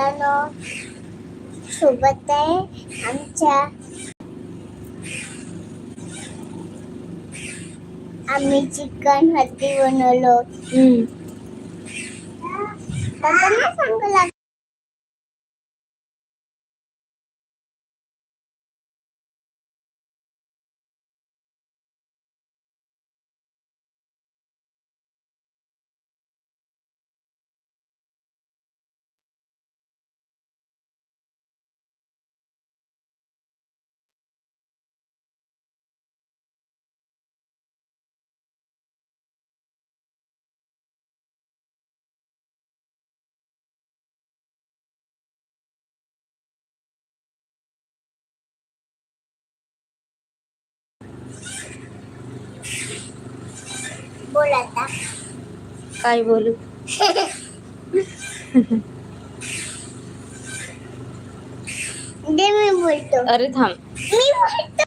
मित्रांनो सोबत आहे आमच्या आम्ही चिकन हल्दी बनवलो. सांगू लाग बोल आता. काय बोलू? दे मी बोलतो. अरे थांब. मी बोलतो.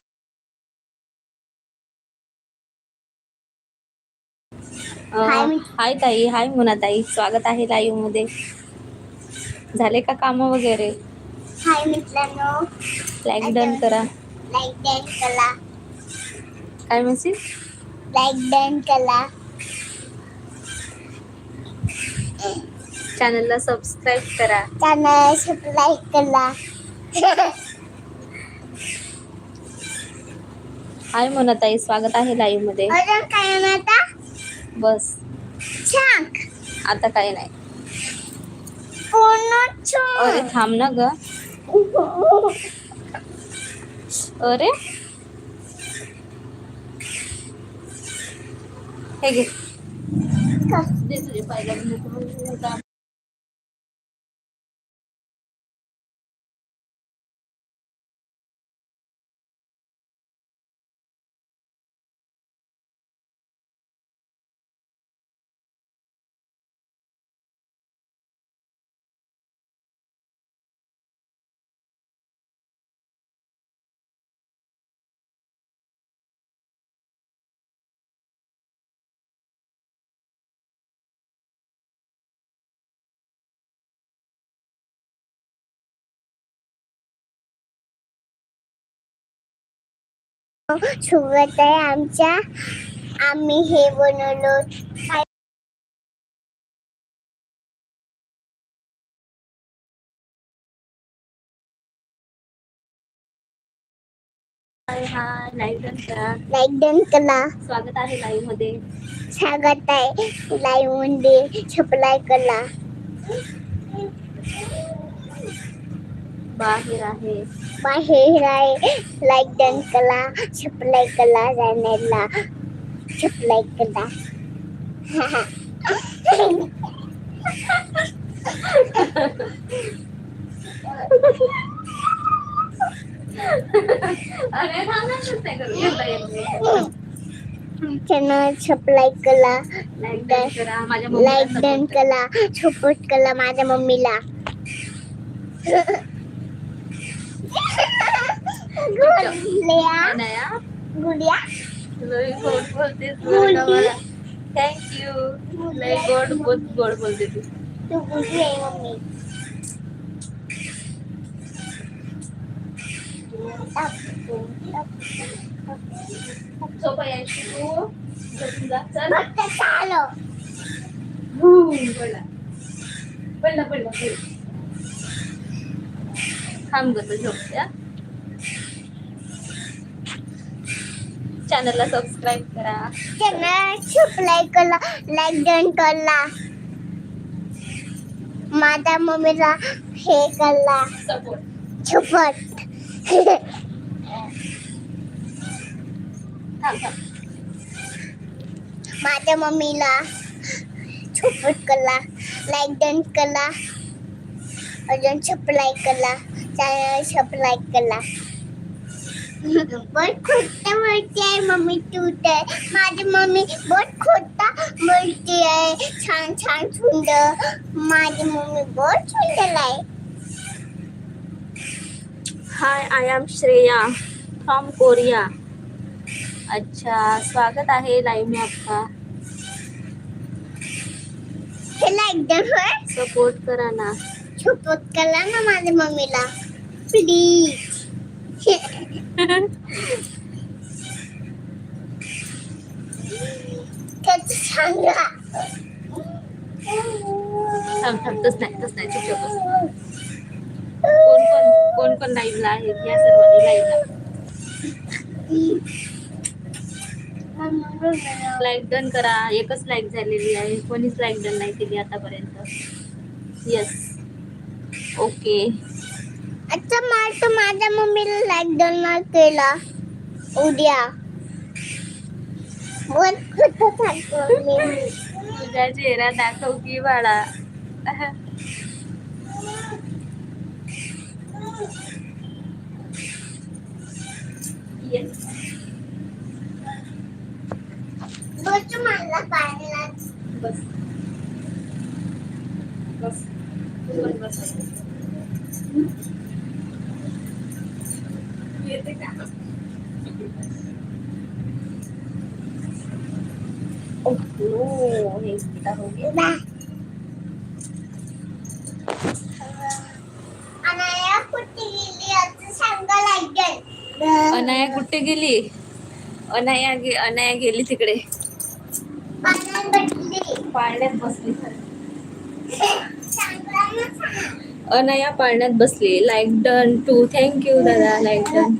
हाय ताई हाय मुना ताई स्वागत आहे लाईव्हमध्ये झाले का काम वगैरे? हाय मित्रांनो. लाईक डन करा. लाईक डन करा. काय मेसेज लाईक डन करा. चॅनलला सबस्क्राईब करा. चॅनल सबस्क्राईब करा. हाय मुना ताई स्वागत आहे लाईव्हमध्ये. अजून काय बस. सांग आता काही नाही. अरे. थांब ना ग. अरे. हे घे. दे तुझे पाहिजे सोबत आहे आमच्या आम्ही हे बनवलो. काय हाय हाय लाईक डन करा स्वागत आहे लाईव्हमध्ये. स्वागत आहे लाईव्हमध्ये. छपलाय कला. बाहेर आहे. बाहेर आहे. लाईक डन कला छपलाय कला चॅनलला छपलाय कला. अरे. चॅनल कला. लाईक माझ्या लाईक डन. कला सपोर्ट कला माझ्या मम्मीला. थँक्यू लय गोड बहुत गोड बोलते तू तू गुडी आहे मम्मी सोपं आहे तू चल पडला पडला पडला. थांब ग तू झोपत्या. चॅनलला सबस्क्राईब करा. चॅनल छपलाय कला लाईक डन कला माझ्या मम्मीला हे कला सपोर्ट छपट थांब थांब. माझ्या मम्मीला छपट कला लाईक डन कला अजून छपलाय कला चॅनल छपलाय कला बहुत खोटा बोलते आहे मम्मी तू तर माझी मम्मी बहुत खोटा बोलते आहे छान छान सुंदर माझी मम्मी बहुत सुंदर आहे hi I am Shreya from Korea अच्छा स्वागत आहे लाईव्ह में आपका. हे डन होय सपोर्ट करा ना. सपोर्ट करा ना माझ्या मम्मीला. प्लीज त्याचं सांगा थांब थांब तस नाही तस नाही चुप कोण कोण कोण कोण लाईव्हला आहेत या सर्वांनी लाईव्हला लाईक डन करा एकच लाईक झालेली आहे कोणीच लाईक डन नाही केली आतापर्यंत. येस ओके अच्छा मला तो माझ्या मम्मीला लाईक डोनर केला. उद्या. वर कुठं मी तुझा चेहरा दाखव की बाळा. येस बस मला पाहिला बस बस तू पण बस येते का ओहो हे सीधा हो गया बा अनाया कुठे गेली असं सांगा लाईक अनाया कुठे गेली. अनाया गे अनाया गेली तिकडे. पाळण्यात बसली. अनाया पाळण्यात बसली. Like done two thank you दादा. लाईक डन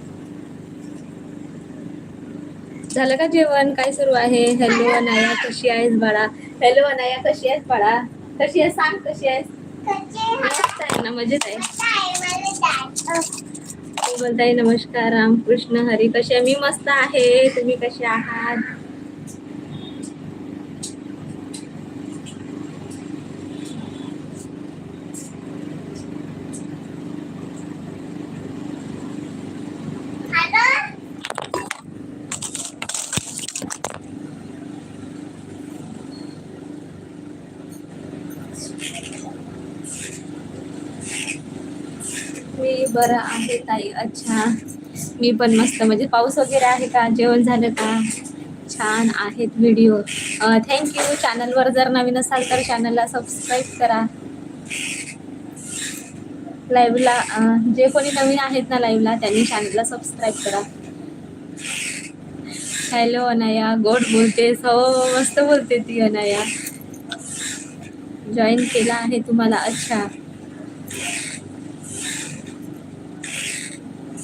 झालं का जेवण? काय सुरू आहे? हॅलो अनाया. कशी आहेस बाळा? हॅलो अनाया. कशी आहेस बाळा? कशी आहेस? सांग कशी आहेस? मजेत आहे. हाय बोलताय नमस्कार रामकृष्ण हरी कशी आहे? मी मस्त आहे. तुम्ही कसे आहात हॅलो मी बरं आहे ताई. अच्छा. मी पण मस्त. म्हणजे पाऊस वगैरे आहे का? जेवण झालं का? छान आहेत व्हिडिओ. थँक्यू चॅनलवर जर नवीन असाल तर चॅनलला सबस्क्राईब करा. लाईव्हला जे कोणी नवीन आहेत ना लाईव्हला त्यांनी चॅनलला सबस्क्राईब करा. हॅलो अनाया. गोड बोलतेस हो मस्त बोलते ती अनाया. जॉईन केला आहे तुम्हाला. अच्छा.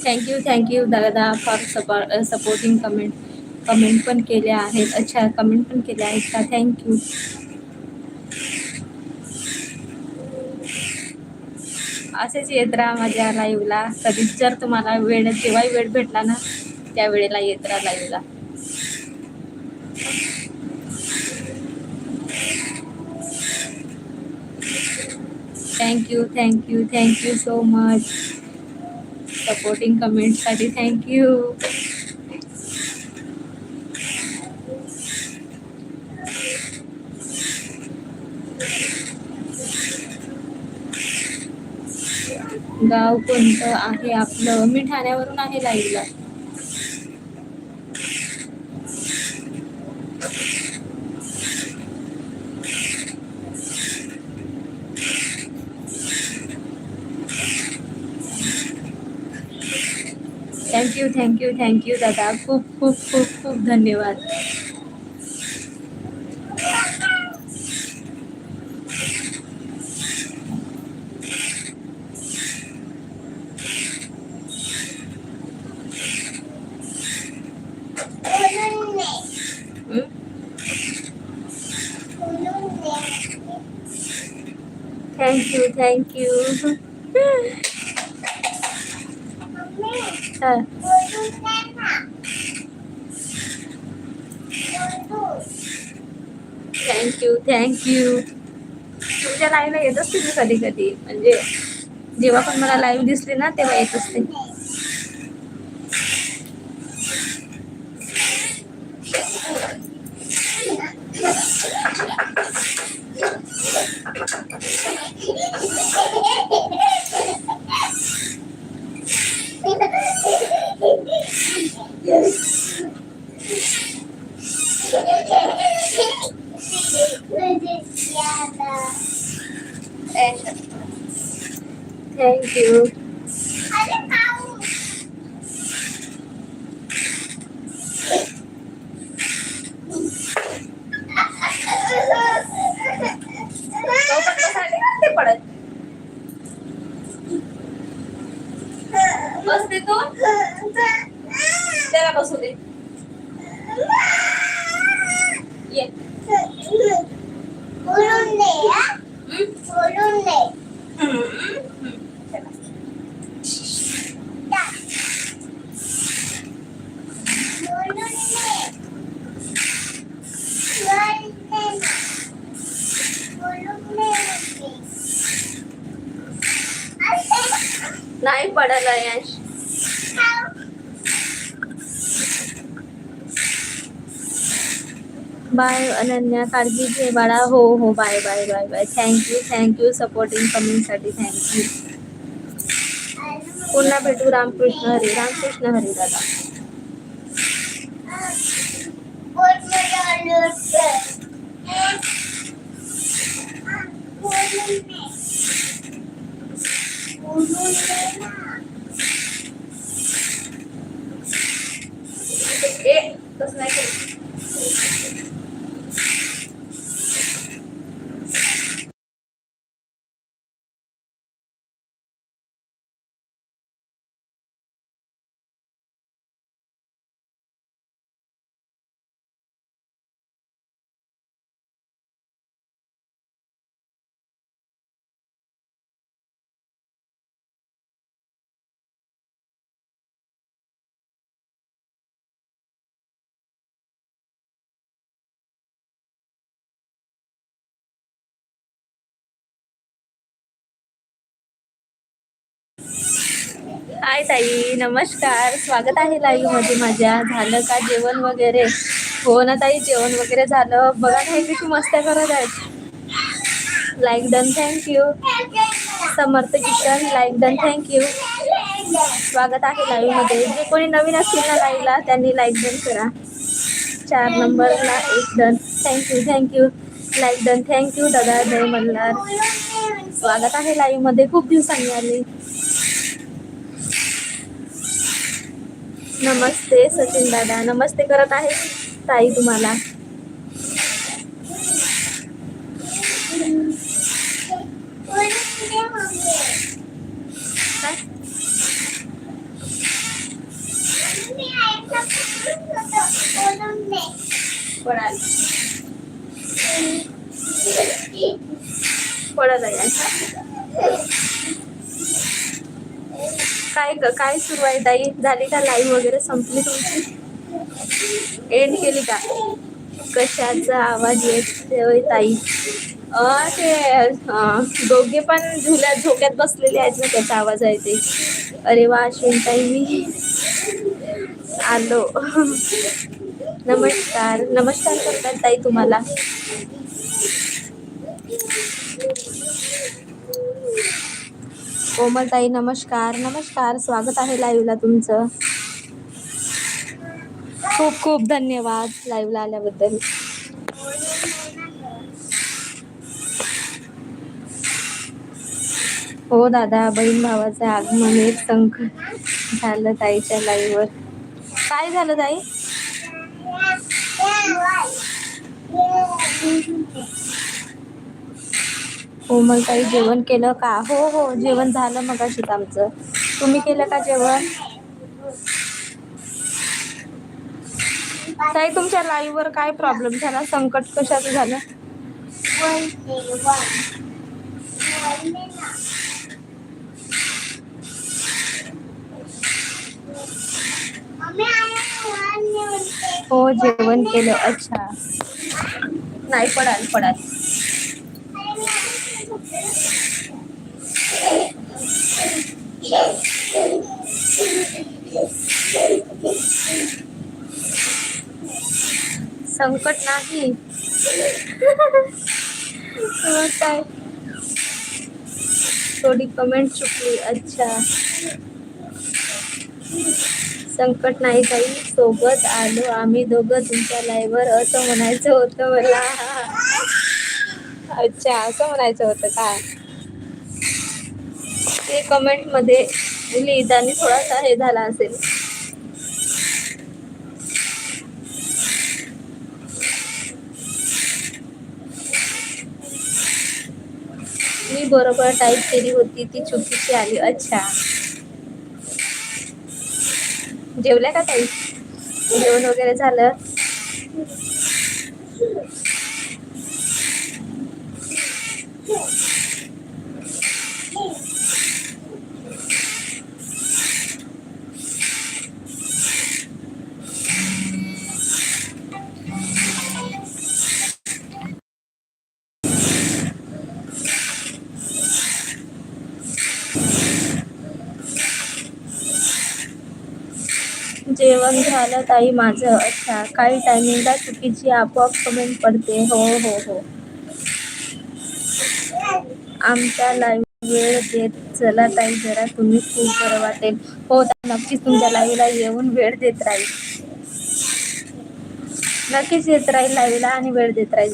थँक्यू थँक्यू दादा फॉर सपॉ सपोर्टिंग कमेंट कमेंट पण केल्या आहेत. अच्छा कमेंट पण केल्या आहेत का? थँक्यू असेच येत राहा माझ्या लाईव्हला कधीच जर तुम्हाला वेळ जेव्हाही वेळ भेटला ना त्यावेळेला येत राहा लाईव्हला thank you thank you thank you so much supporting कमेंटसाठी thank you गाव कोणतं आहे आपलं? मी ठाण्यावरून आहे लाईव्हला थँक्यू थँक्यू थँक्यू दादा. खूप खूप खूप खूप धन्यवाद. थँक्यू थँक्यू मम्मी हा. बोलून नाही ना बोलू थँक्यू थँक्यू तुमच्या लाईव्हला येत असते मी कधी कधी म्हणजे जेव्हा पण मला लाईव्ह दिसली ना तेव्हा येत असते म्हणजे यादा. थँक्यू अरे खाऊ ते पडत बसते तू त्याला बसू दे ये बाय अनन्या काळजी घे बाळा हो हो bye bye bye bye thank you thank you supporting कमेंटसाठी thank you पुन्हा भेटू रामकृष्ण हरी रामकृष्ण हरी दादा. ए तसं नाही हाय ताई नमस्कार. स्वागत आहे लाईव्हमध्ये माझ्या. झालं का जेवण वगैरे? हो ना ताई जेवण वगैरे झालं. बघा नाही किती मस्त करत आहेत. Like done thank you Samarth Kishan like done thank you स्वागत आहे लाईव्हमध्ये. जे कोणी नवीन असतील ना लाईव्हला त्यांनी लाईक डन करा. चार नंबरला एक done thank you thank you like done thank you दादा जय मल्हार. दे स्वागत आहे लाईव्हमध्ये. खूप दिवसांनी आले. नमस्ते सचिन दादा. नमस्ते करत आहे ताई तुम्हाला. बोलून दे पडत आहे ग काय सुरू आहे ताई? झाली का लाईव्ह वगैरे संपली तुमची? एंड केली का? कशाचा आवाज येतोय ताई? ते दोघे पण झुल्या झोक्यात बसलेले आहेत ना त्याचा आवाज आहे ते. अरे वा अश्विन ताई. मी आलो. नमस्कार. नमस्कार करतात ताई तुम्हाला. कोमल ताई नमस्कार. नमस्कार. स्वागत आहे लाईव्हला तुमचं. खूप खूप धन्यवाद लाईव्हला आल्याबद्दल. हो दादा बहीण भावाचं आगमन एक संकट झालं ताईच्या लाईव्हवर काय झालं ताई? कोमल ताई जेवण केलं का? हो हो जेवण झालं मग अशीच आमचं. तुम्ही केलं का जेवण? ताई तुमच्या लाईव्ह वर काय प्रॉब्लेम झाला? संकट कशाचं झालं? हो जेवण केलं. अच्छा. नाही पडाल पडाल. संकट नाही. हो, काय थोडी कमेंट चुकली. अच्छा. संकट नाही काही सोबत आलो आम्ही दोघं तुमच्या लाईव्हवर असं म्हणायचं होतं मला. अच्छा असं म्हणायचं होतं का? ते कमेंटमध्ये लिहिताना थोडासा हे झाला असेल. बरोबर टाईप केली होती ती चुकीची आली. अच्छा. जेवल्या का ताई? जेवण वगैरे झालं? जेवण झालं ताई माझं. अच्छा काही टायमिंगला चुकीची आपोआप कमेंट पडते. हो हो हो. आमच्या लाईव्ह वेळ देत चला ताई जरा तुम्ही खूप बरं वाटेल. हो नक्कीच तुमच्या लाईव्हला येऊन वेळ देत राहील. नक्कीच येत राहील लाईव्हला आणि वेळ देत राहील.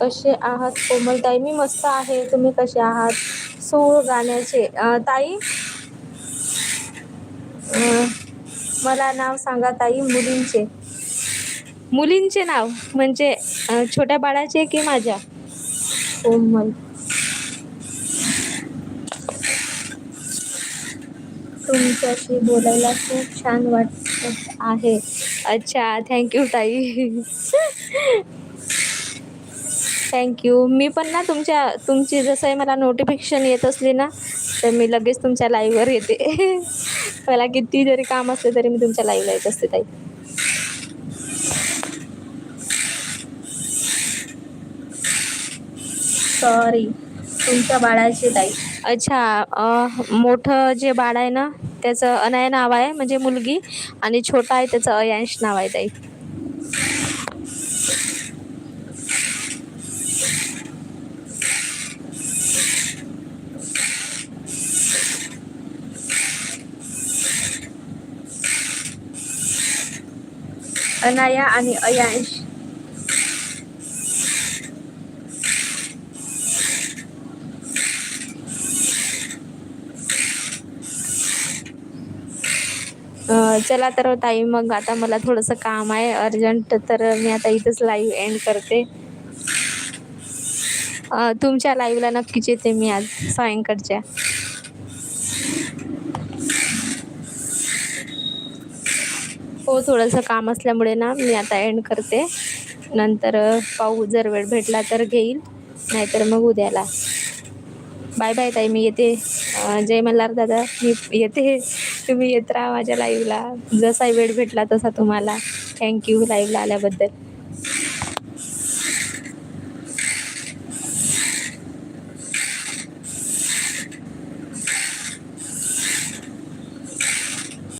कसे आहात? कोमलताई मी मस्त आहे. तुम्ही कसे आहात? सूळ गाण्याचे. ताई? मला नाव सांगा ताई मुलींचे. मुलींचे नाव? म्हणजे छोट्या बाळाचे की माझ्या? कोमल. तुमच्याशी बोलायला खूप छान वाटत आहे. अच्छा थँक्यू ताई. थँक्यू मी पण ना तुमच्या तुमची जसं मला नोटिफिकेशन येत असली ना तर मी लगेच तुमच्या लाईव्हवर येते. मला किती जरी काम असले तरी मी तुमच्या लाईव्हला येत असते ताई. सॉरी तुमच्या बाळाची ताई. अच्छा मोठं जे बाळ आहे ना त्याचं अनया नाव आहे म्हणजे मुलगी आणि छोटा आहे त्याचं अयांश नाव आहे ताई. अनाया आणि अयांश. चला तर ताई मग आता मला थोडंसं काम आहे अर्जंट तर मी आता इथंच लाईव्ह एंड करते. तुमच्या लाईव्हला नक्कीच येते मी आज सायंकाळच्या. हो थोडंसं काम असल्यामुळे ना मी आता एंड करते. नंतर पाहू जर वेळ भेटला तर घेईल नाहीतर मग उद्याला. बाय बाय ताई. मी येते. जय मल्हार दादा. मी येते. तुम्ही येत राहा माझ्या लाईव्हला जसा वेळ भेटला तसा तुम्हाला. थँक्यू लाईव्हला आल्याबद्दल.